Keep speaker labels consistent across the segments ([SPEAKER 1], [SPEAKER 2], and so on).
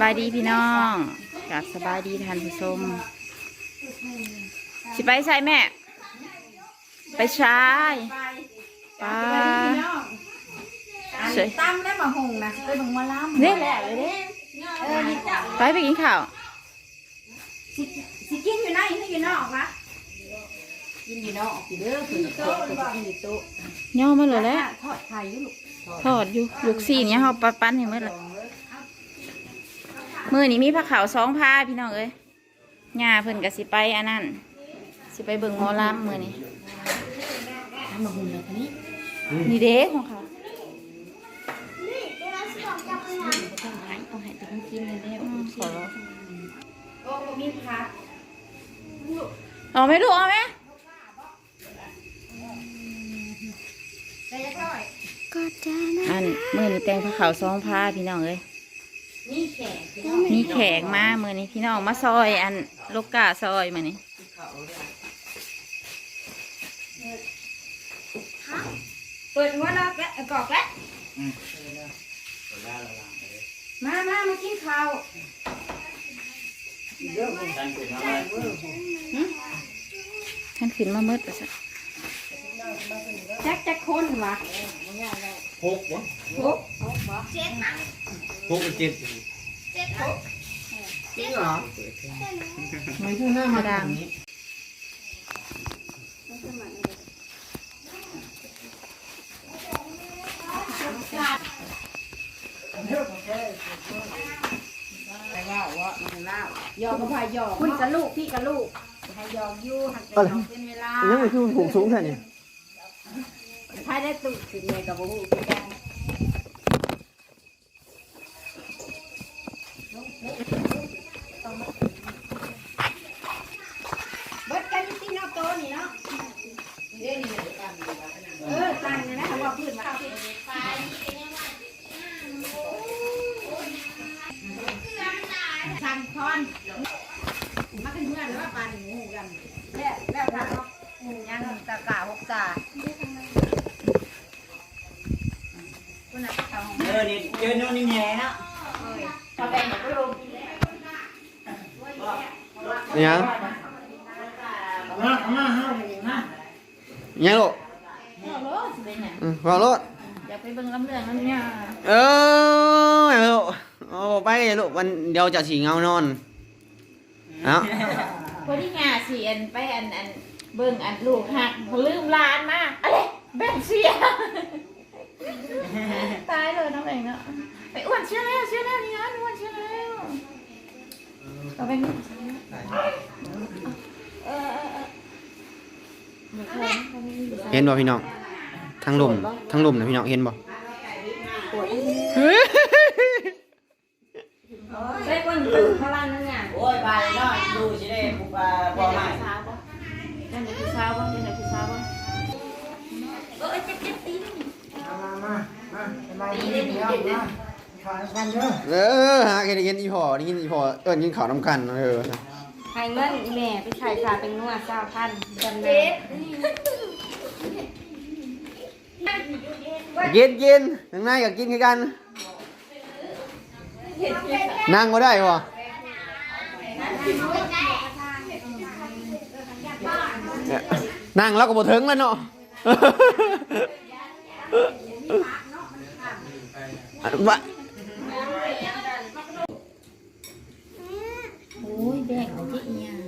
[SPEAKER 1] บายดีพี่น้องกับสบายดีท่านผู้ชมสิไปใส่แม่ ไปใช้ปลาสวย
[SPEAKER 2] ตั้มได้มาหงนะไปบังมาล้ำ
[SPEAKER 1] นี่แหละเลยเด้
[SPEAKER 2] เออนี่จ้ะ
[SPEAKER 1] ไปไปกินข้าว
[SPEAKER 2] สิสิกินอยู่ไหนนี่อยู่นอกวะ
[SPEAKER 3] กินอยู่เนาะกินเด้อคือโต๊ะคือกินอยู่โต๊ะ
[SPEAKER 1] ย่อมาเลยแหล้ว
[SPEAKER 2] ทอดไข่อยู่ลูก
[SPEAKER 1] ทอดอยู่ลูกซี่เนี่ยเขาปปั้นให้มืดละ มือนี้มีผ้าขาวสองผ้าพี่น้องเอ้ยย่าเพิ่นกับสิไปอันนั้น สิไปเบิ่งหมอลำมือนี้
[SPEAKER 3] ทำมาหุ่นแบบนี้
[SPEAKER 1] นี่เด้ของเขา
[SPEAKER 3] ต้องหายต้องหายแต่ต้องกินเลยแล้ว
[SPEAKER 1] อืมขอร้อง
[SPEAKER 2] โอ้มีผัก
[SPEAKER 1] เอาไหมลูกเอาไหม
[SPEAKER 2] แต่จะทอด
[SPEAKER 1] อันมือนี้แต่งผ้าขาวสองผ้าพี่น้องเอ้ย
[SPEAKER 2] มี แขก
[SPEAKER 1] มีแขกมามือนี้พี่น้องมาซอยอันลูกกาซอยมานี่
[SPEAKER 2] เปิดหัวเราะแกะกอกแล้วมามามากินข้าว
[SPEAKER 1] ท่านขึ้นมามืดไปสัก
[SPEAKER 2] แจ็คแจ็คคนวะ
[SPEAKER 4] หกวะ
[SPEAKER 2] โอ้
[SPEAKER 4] หกกับเจ็ด
[SPEAKER 3] จริงเหรอ
[SPEAKER 4] ไม่พูดหน้ามาทางนี้
[SPEAKER 3] ไปว่าว่ามันเล่าย
[SPEAKER 2] อมกับพายยอมคุณกับลูกพี่กับลูกให้ยอมอยู่หักแต่ยอมเป็นเวลา
[SPEAKER 4] ยังไม่คือผูกสูงแค่นี้
[SPEAKER 2] ถ้าได้ตุกสิเนี่ยกับบุ้งคือกันเบิดกันที่นอกโตนี่เนาะ เออตังเนี่ยนะคำว่าพื้นมาชันคอนมาเป็นเพื่อหรือว่าปานหมูกันแล้วแล้วทางหมูยังตะกาหกตาคุณน่ะเขา
[SPEAKER 4] เออนี่เจอโน่นนี่แง่นาะ
[SPEAKER 2] เขาแบ่งกับลูก
[SPEAKER 4] เนี่ย
[SPEAKER 3] มามาเฮามา
[SPEAKER 4] ยังลูก
[SPEAKER 1] พ่อ สิเป็นหยัง
[SPEAKER 4] อืมว่าลูก
[SPEAKER 1] อยากไปเบิ่งลำเรื่องน้ำยา
[SPEAKER 4] เออลูกโอ้ไปเลยลูกวันเดียวจะฉีเงานอน เอ้า
[SPEAKER 1] พอดีงาสิอันไปอันอันเบิ่งอันลูกหักเขาลืมร้านมาอะไรแบ่งเสีย ตายเลยน้องเองเนาะไปอ้วนเชื่อแล้วเชื่อแล้วนี่นะอ้วนเชื่อแล้วต่อไปนี่เออเออเออเดี๋ยวก่อนเขาไม่มี
[SPEAKER 4] เห็นบ่พี่น้อง ทั้งลมทั้งลมนะพี่น้องเห็นบ่
[SPEAKER 2] เฮ้ยคนตื่นพลังนั่นไง
[SPEAKER 3] โอ้ยไปเนาะดูสิได้ปุ๊บอ่าบ่
[SPEAKER 1] เดี๋ยว
[SPEAKER 3] ให้
[SPEAKER 1] เช้าปะเดี๋ยวเช้าปะเดี๋ยวเช้าปะ
[SPEAKER 2] เออเจ็บเจ็บตีน
[SPEAKER 3] มามามาสบายดีเดี๋ยวมาขอกันเด้อ
[SPEAKER 4] เออหาแค่ได้ยินอีพอได้ยินอีพอเอิ้นกินข้าวน้ำกันเออ
[SPEAKER 2] ให้เงินแม่ไปขายขาเป็นนัวเจ้าพันจำ เจ็บ
[SPEAKER 4] กินกินข้างในก็กินกัน นั่งบ่ได้บ่เนี่ยนั่งแล้วก็บ่ถึงแล้วเนาะวะ
[SPEAKER 1] โอ้ยแบ่งของที่อียัง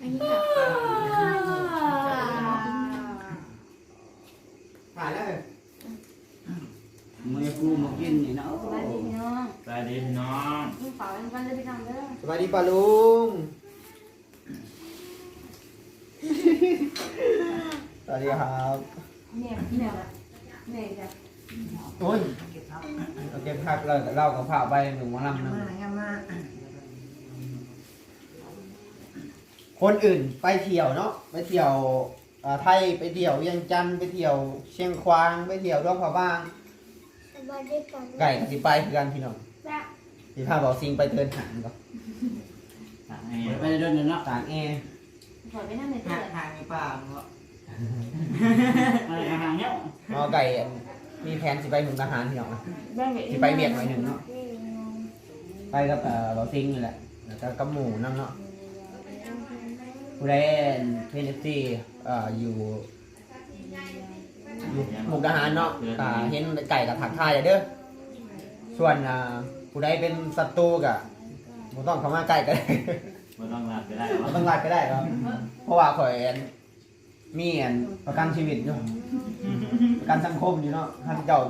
[SPEAKER 1] อันนี้ค่ะ
[SPEAKER 3] ผ่านแล้วมือกูมากินนี่เนาะ
[SPEAKER 2] สวัสดีพี่น้อง
[SPEAKER 5] สวัสดีพี่น้อง
[SPEAKER 2] กินข้าวกันเลยพี่น้องเด้อ
[SPEAKER 4] สวัสดีป้าลุงสวัสดีครับ
[SPEAKER 2] แม่พี่น้องแม่จ้ะ
[SPEAKER 4] โอ้ยเราเก็บผักเราเล่ากับผ่าไปหนึ่งวันลำนึง
[SPEAKER 3] มามา
[SPEAKER 4] คนอื่นไปเที่ยวเนาะไปเที่ยวอ่าไทยไปเที่ยวเวียังจันทน์ไปเที่ยวเชียงควางไปเที่ยวดอกผาบ้าง ไก่กับสิไปคือกันพี่น้อง
[SPEAKER 2] จ้ะ
[SPEAKER 4] สิพาบอกซิงไปเทินหางก่อน
[SPEAKER 3] ไปเดินเนาะ
[SPEAKER 4] ตากแอร์
[SPEAKER 2] ขอไปนั่งใน
[SPEAKER 3] หา
[SPEAKER 2] เตื้อ
[SPEAKER 3] ทางในป่าเนาะ
[SPEAKER 5] อะไรอาหารเนี้ย
[SPEAKER 4] เอาไก่มีแผนสิไปหนุนทหารพี่น้องนะ
[SPEAKER 2] แบ่ง
[SPEAKER 4] สิไปเวียดหน่อยหนึ่งเนาะ
[SPEAKER 2] เไป
[SPEAKER 4] กับเอ่อเบาซิงนี่แหละแล้วก็กับหมู่นั่งเนาะผู้ใดเพนเอฟซีเอ่ออยู่อยู่ หมุกดาหารเนาะอ่าเห็นไก่กับถักทายอย่าเด้อส่วนอ่าผู้ใดเป็นศัตรูกะบ่ต้องเข้ามาใกล้กัน
[SPEAKER 5] ไม่ต้องรับก็ได้
[SPEAKER 4] บ่ต้องไล่ไปได้ครับ เพราะว่าข่อยอันมีอันประกันชีวิตอยู่ ประกันสังคมอยู่เนาะท่านเจ้า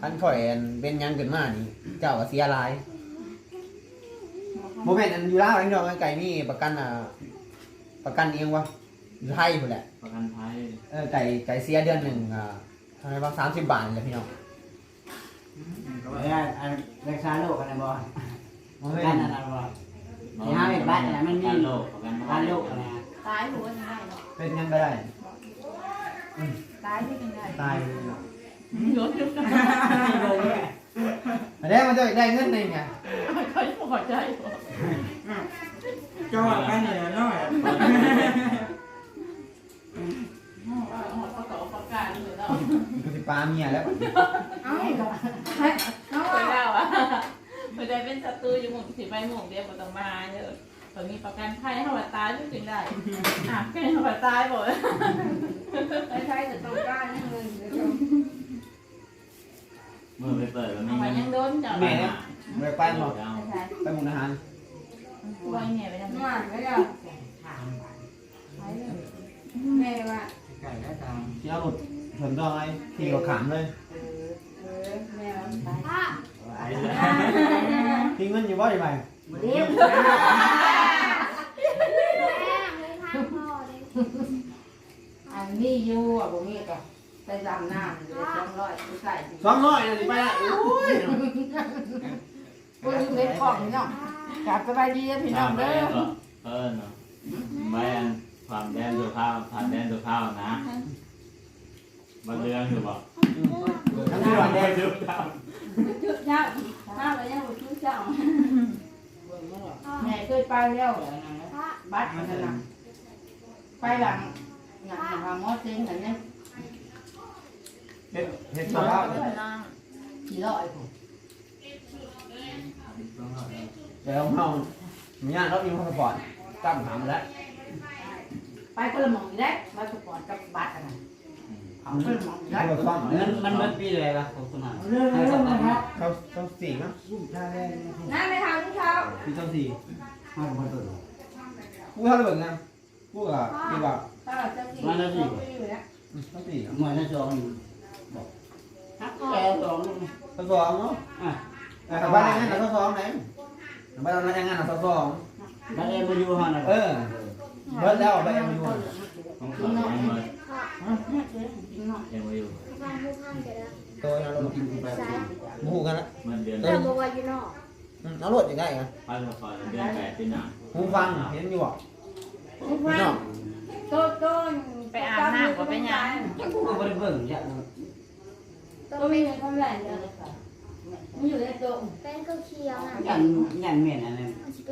[SPEAKER 4] ท่านข่อยอันเป็นหยังเกินมานี่ เจ้าก็เสียหลายโมเมนต์อันอยู่ลาวอันนี้ดอกไก่มีประกันอ่าประกันเองวะ อยู่ไทยพุ่นแหละ
[SPEAKER 5] ประกันภัย
[SPEAKER 4] เออไก่ไก่เสียเดือนหนึ่งอ่าเท่าไหร่บ้างสามสิบบาทเลยพี่น้อง
[SPEAKER 3] ก็ได้อันรักษาโรคอะไรบ่
[SPEAKER 4] โมเม
[SPEAKER 3] กัน
[SPEAKER 4] นต์
[SPEAKER 3] อะไรบ่ที่ห้าเป็นบ้านเนี่ยมันมี
[SPEAKER 5] ประกัโลกประกัน
[SPEAKER 3] บ้านโรคอะไร
[SPEAKER 1] ตายหัวยังไงเนาะ
[SPEAKER 4] เป็นยังก็ได้
[SPEAKER 1] ตายที่ยังไง
[SPEAKER 4] ตาย
[SPEAKER 1] รถยุบกัน
[SPEAKER 4] อันนี้มันจะได้เงินในไง
[SPEAKER 1] เขาพอใจ
[SPEAKER 3] ก็ว่ากันนี่แหละเนาะ
[SPEAKER 1] เข ปลา
[SPEAKER 4] เมียแล้ว
[SPEAKER 2] เอ้าเฮ้ยน้อง
[SPEAKER 1] เล่าอะไม่ได้เป็นศัตรูอยู่หมู่สิไปหมู่เดียวบ่ต้องมาเด้อตอนนี้ประกันภัยเขาว่าตายถึงได้อะแค่เขาว่าตายบ่
[SPEAKER 2] ไปใช้แต่ต้องการนี่เลยเดี๋ยว
[SPEAKER 5] มื่อไปเปิดก็มี
[SPEAKER 1] เอาไปยังโดนจับ
[SPEAKER 4] แม่เนี่ยไปไปหมด
[SPEAKER 1] ใช่
[SPEAKER 4] ไปหมุกอาหาร
[SPEAKER 1] ไว้เนี่ยไปทำ
[SPEAKER 2] น
[SPEAKER 1] ไม
[SPEAKER 2] วดไม่ได้แม่ว่า
[SPEAKER 3] ไก่ได้ตัง
[SPEAKER 4] ที่เอาหลุด ผลดอยที่เขาขามเลย
[SPEAKER 2] เออแม่ว่าไป
[SPEAKER 5] ไปเลย
[SPEAKER 4] ทิ้งเงินอยู่บ่ได้ไหม
[SPEAKER 2] เดี๋ยวอันนี้อยู่อะบ่มีก็ไปดำน้ำเลยสองร้อยไปใส่ดิ
[SPEAKER 4] สองร้อยเลยไปละโอ้ย
[SPEAKER 2] กูลืมเม็ดของนี่เนาะกลับสบายดีนะพี่น้องเด้อ
[SPEAKER 5] เออเนาะแบนความแดนตัวข้าวผ่านแดนตัวข้าวนะบางเรื่องอยู่บ่
[SPEAKER 4] ทั้งที่หลัง
[SPEAKER 5] แด
[SPEAKER 4] แด
[SPEAKER 5] น
[SPEAKER 4] ง
[SPEAKER 5] ตัวข้าว
[SPEAKER 2] จุดเช้าข้าวไปยังบ่จุดเช้าแม่เคยไปแล้วบัดมันน่ะไปหลังหลังหาหมอเต็งกันเนี่ย
[SPEAKER 4] เฮ็ดเฮ็ดสภาพ
[SPEAKER 2] กี่ร้อยผม
[SPEAKER 4] แล้วเฮามีงานเรามีพาสปอร์ตจำถามแล้ว
[SPEAKER 2] ไปก็ละหมองอีกแล้วมาสปอร์ตกับบัตรกันนะเอาก็ละหมองอีกแล้ว
[SPEAKER 4] เขาซ่อ มั
[SPEAKER 3] นมันมันปีอะไรล่ะของสมาน
[SPEAKER 2] เรื่องเรื่องนะครับ
[SPEAKER 4] เขาเขาสี่มั้ง
[SPEAKER 2] นั่นไหม่ทำทุกเช้า
[SPEAKER 4] ปีเจ้าสี่
[SPEAKER 3] ห้าคนตัว
[SPEAKER 4] กูเท่าไหร่เบิ่งนะกูก็คิดว่า
[SPEAKER 2] ถ้าเราสี่เราไปอยู่แล้ว
[SPEAKER 4] อืมาสี่
[SPEAKER 3] มวยน่าจอง
[SPEAKER 2] ฮัก
[SPEAKER 3] แก
[SPEAKER 2] แก
[SPEAKER 3] สอง
[SPEAKER 4] เขาสองเนาะ
[SPEAKER 3] อะ
[SPEAKER 4] แต่บ้านยังไงเราสองไหนบ้านเรายังไงเราสอง
[SPEAKER 3] บ้านเอ็มยู่ห้องน่ะ
[SPEAKER 4] เออเบิร์ดแล้วไปยังอยู่
[SPEAKER 5] ของเขา ยังมา
[SPEAKER 2] กินหน่อย
[SPEAKER 5] ยังมาอยู่
[SPEAKER 4] ตัวเราลงกินไปหมูกันละ
[SPEAKER 5] มันเดือน
[SPEAKER 6] เราบอกว่าอยู่นอก
[SPEAKER 4] อืมเอารถยังไงอะ
[SPEAKER 5] พาสปอร์ตเดือนแปดที่หนัง
[SPEAKER 4] หูฟังเห็นอยู่บ่
[SPEAKER 2] ทุก
[SPEAKER 4] พี่
[SPEAKER 2] วัน
[SPEAKER 4] น้อง
[SPEAKER 2] โต้โต้
[SPEAKER 1] ไปอาบน้ำก็ไปยัง
[SPEAKER 3] กูก็บ่ได้เบิ่งจ้ะ
[SPEAKER 2] ก็มีเงินเท่าไหร่เนี่ยมันอยู่ในโต๊ะ
[SPEAKER 6] แป้งก็เคี้ยวนะ
[SPEAKER 3] ยันยันเมียนอันนั้น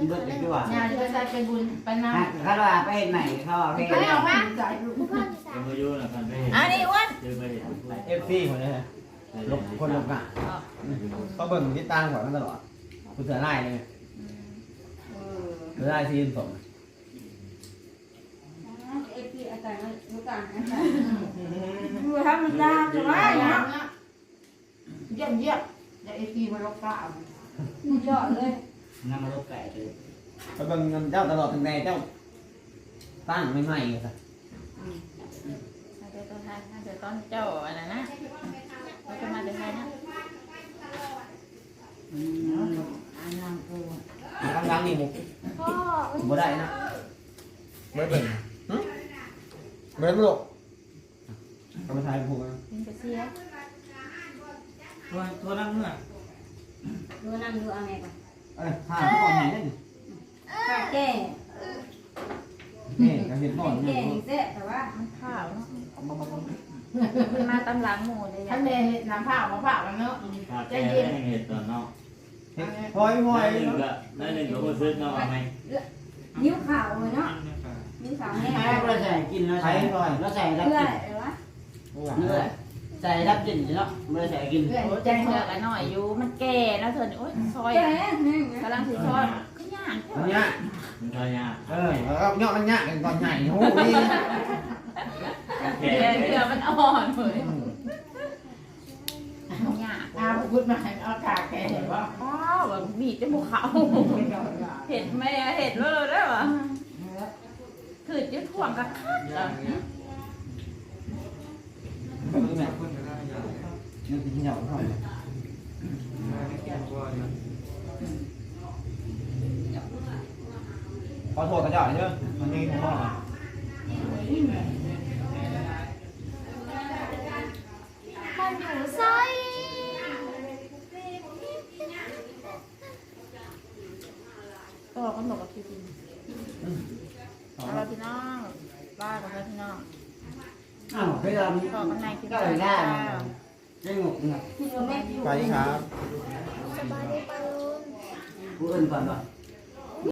[SPEAKER 3] เบิ่งดีกว่า
[SPEAKER 2] งานจะใส่เป็นบุญไปน้ำ
[SPEAKER 3] ถ้าว่าไปเฮ็ดใหม่เขาเอาไป
[SPEAKER 2] ไปออกมาใส่ลูก
[SPEAKER 6] ผู้พ่อที่สา
[SPEAKER 5] ยั
[SPEAKER 6] ม
[SPEAKER 5] งม เห็น
[SPEAKER 4] เอฟซีคนนี้ลบคนลบกะเขาเบิ่งที่ตั้งหัวมันตลอดกูเสือไล่เลย
[SPEAKER 2] เออ
[SPEAKER 4] เสือไล่ซีนสม
[SPEAKER 2] เอฟซีอาจารย์รู้กันดูธรรมดาจะว่าอย่างนี้เยี่ยมเยี่ยมอย่าเอฟซีมาลบกล้ายอดเลย
[SPEAKER 3] นั่งรถไก่เลย
[SPEAKER 4] เขาเบิ่งเงินเจ้าตลอดตั้งแต่เจ้าตั้งไม่ใหม่ๆซะ
[SPEAKER 1] เดี๋ยว ตอนท้ายเดี๋ยวตอนเจ้าอันนั้นนะเราจะมาเดี๋ยวไทยนะ
[SPEAKER 2] อันนั้นคือ
[SPEAKER 4] ทำงานนี่มุก
[SPEAKER 6] พ่อ
[SPEAKER 4] บ่ได้นะไม่เบิ่งหึเบิ่งไม่หลกเอาไปทายผูกนะ
[SPEAKER 1] กินกระเซีย
[SPEAKER 3] ตัวตัวนั่งเมื่อ
[SPEAKER 2] ดูนั่งดูอะไรก่อน
[SPEAKER 4] เอ้ยหาทุกคนไหนเล่น
[SPEAKER 2] ข้าแก่
[SPEAKER 4] นี่กระเห็นก่อน
[SPEAKER 2] แก่
[SPEAKER 4] นี่
[SPEAKER 2] เจ๊แต่ว่า
[SPEAKER 1] มันข้าวเนาะ มันมาตำหลังหมูเลย
[SPEAKER 2] ท่านเดชน้ำผ้ามาผ้ามันเนาะ
[SPEAKER 5] ถ้าแกได้เห็นตอนนอก
[SPEAKER 4] เฮ็ดพลอยพลอย
[SPEAKER 5] ได้หนึ่งก็ได้หนึ่งก็มาซื้อนอกไหม
[SPEAKER 2] นิ้วขาวเลยเนาะนิ้วขาวแห้ง
[SPEAKER 3] ให้เราใส่กินแล้วใส่เราใส่แล้ว
[SPEAKER 2] เพื่อ
[SPEAKER 3] กิน
[SPEAKER 2] อะไรวะ
[SPEAKER 3] เนื้อ
[SPEAKER 2] ส
[SPEAKER 3] ใจรับกินเนาะไม่ได้ใส่กิน
[SPEAKER 2] เพื่อน
[SPEAKER 1] โอ้ย
[SPEAKER 2] ใจ
[SPEAKER 1] จะ
[SPEAKER 2] เห
[SPEAKER 1] เชื่อ
[SPEAKER 2] อะ
[SPEAKER 1] กันหน่อยอยู่มันแก่แล้วเธอนี่โอ้ยซอย
[SPEAKER 2] แก่นี่
[SPEAKER 1] กำลังสิซอย ก็ยาก
[SPEAKER 4] เนี่ย
[SPEAKER 5] มันก็ยาก
[SPEAKER 4] เออแล้วก็ยอดมันยากกันตอนใหญ่โอ้ย
[SPEAKER 5] โอเค
[SPEAKER 1] แก่เชื่อมันอ่อนเลยยาก
[SPEAKER 2] อาพูดมาให้เอากาแก่เห็นว่า
[SPEAKER 1] อ้าวแบบบีบจมูกเขาเห็ดไหมอะเห็ดเลยได้ปะถือจะถ่วงกับคักเหรอ
[SPEAKER 4] นี่กินเหนียวหน่อย ขอโทษกันจ่อยเด้อมันนี่พ่อ
[SPEAKER 6] มันอยู่ไซ
[SPEAKER 1] ก็ขนมกับพี่พี่เอาละพี่น้องบ้านกับพี่น้อง
[SPEAKER 3] อ้าวพยายาม
[SPEAKER 1] ต่อกันในคลิป
[SPEAKER 3] ก็
[SPEAKER 1] ห
[SPEAKER 3] เลยได้
[SPEAKER 1] น้า
[SPEAKER 3] ได้งงนะ
[SPEAKER 4] ไปครับ
[SPEAKER 6] สบายดีปะลุง
[SPEAKER 3] ผู้อื่นก่อนป่ะ